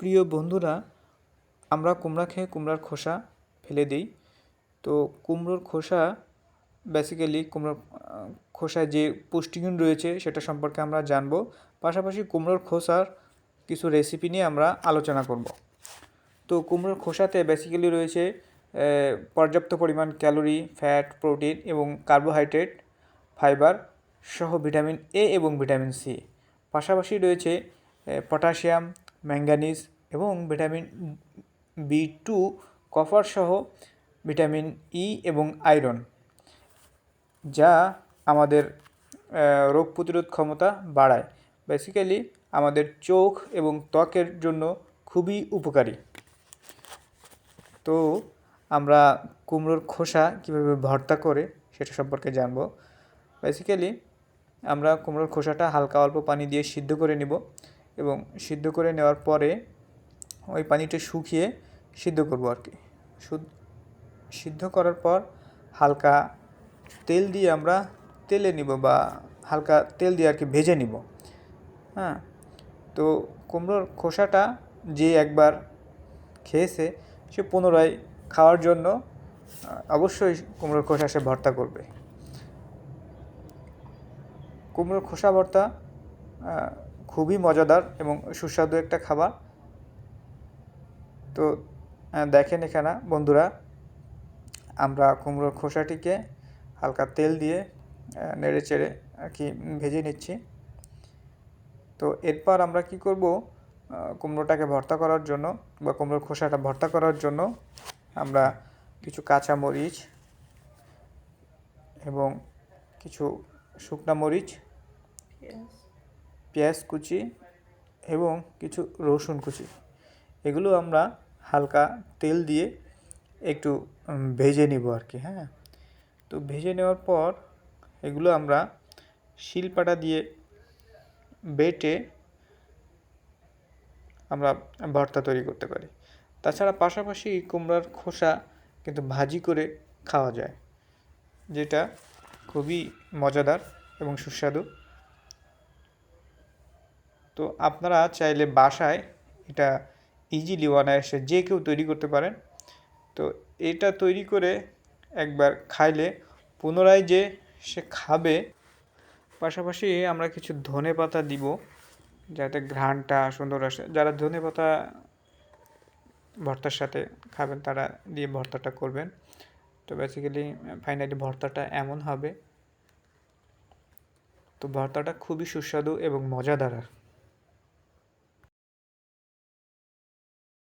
প্রিয় বন্ধুরা, আমরা কুমড়া খেয়ে কুমড়ার খোসা ফেলে দিই। তো কুমড়োর খোসা বেসিক্যালি কুমড়োর খোসায় যে পুষ্টিগুণ রয়েছে সেটা সম্পর্কে আমরা জানব। পাশাপাশি কুমড়োর খোসার কিছু রেসিপি নিয়ে আমরা আলোচনা করব। তো কুমড়োর খোসাতে বেসিক্যালি রয়েছে পর্যাপ্ত পরিমাণ ক্যালোরি ফ্যাট প্রোটিন এবং কার্বোহাইড্রেট ফাইবার সহ ভিটামিন এ এবং ভিটামিন সি পাশাপাশি রয়েছে পটাশিয়াম ম্যাঙ্গানিজ এবং ভিটামিন বি টু কপার সহ ভিটামিন ই এবং আয়রন, যা আমাদের রোগ প্রতিরোধ ক্ষমতা বাড়ায়। বেসিক্যালি আমাদের চোখ এবং ত্বকের জন্য খুবই উপকারী। তো আমরা কুমড়োর খোসা কীভাবে ভর্তা করে সেটা সম্পর্কে জানব। বেসিক্যালি আমরা কুমড়োর খোসাটা হালকা অল্প পানি দিয়ে সিদ্ধ করে নিব। এবং সিদ্ধ করে নেওয়ার পরে ওই পানিটা শুকিয়ে সিদ্ধ করব আর কি। সিদ্ধ করার পর হালকা তেল দিয়ে আমরা তেলে নিব বা হালকা তেল দিয়ে আর কি ভেজে নিব। হ্যাঁ তো কুমড়োর খোসাটা যে একবার খেয়েছে সে পুনরায় খাওয়ার জন্য অবশ্যই কুমড়োর খোসা সে ভর্তা করবে। কুমড়োর খোসা ভর্তা খুবই মজাদার এবং সুস্বাদু একটা খাবার। তো দেখেন এখানে বন্ধুরা, আমরা কুমড়োর খোসাটিকে হালকা তেল দিয়ে নেড়ে চেড়ে আর কি ভেজে নিচ্ছি। তো, এরপর আমরা কি করব কুমড়োটাকে ভর্তা করার জন্য বা কুমড়োর খোসাটা ভর্তা করার জন্য আমরা কিছু কাঁচা মরিচ এবং কিছু শুকনা মরিচ পেঁয়াজ কুচি এবং কিছু রসুন কুচি। এগুলো আমরা হালকা তেল দিয়ে একটু ভেজে নিব আর কি হ্যাঁ? তো ভেজে নেওয়ার পর এগুলো আমরা শিলপাটা দিয়ে বেটে আমরা ভর্তা তৈরি করতে পারি। তাছাড়া পাশাপাশি কুমড়ার খোসা কিন্তু ভাজি করে খাওয়া যায়, যেটা খুবই মজাদার এবং সুস্বাদু। তো আপনারা চাইলে বাসায় এটা ইজিলি অনায়াসে যে কেউ তৈরি করতে পারেন। তো এটা তৈরি করে একবার খাইলে পুনরায় যে সে খাবে, পাশাপাশি আমরা কিছু ধনে পাতা দিব, যাতে ঘ্রাণটা সুন্দর আসে। যারা ধনে পাতা ভর্তার সাথে খাবেন, তারা দিয়ে ভর্তাটা করবেন। তো বেসিক্যালি ফাইনালি ভর্তাটা এমন হবে। তো ভর্তাটা খুবই সুস্বাদু এবং মজাদার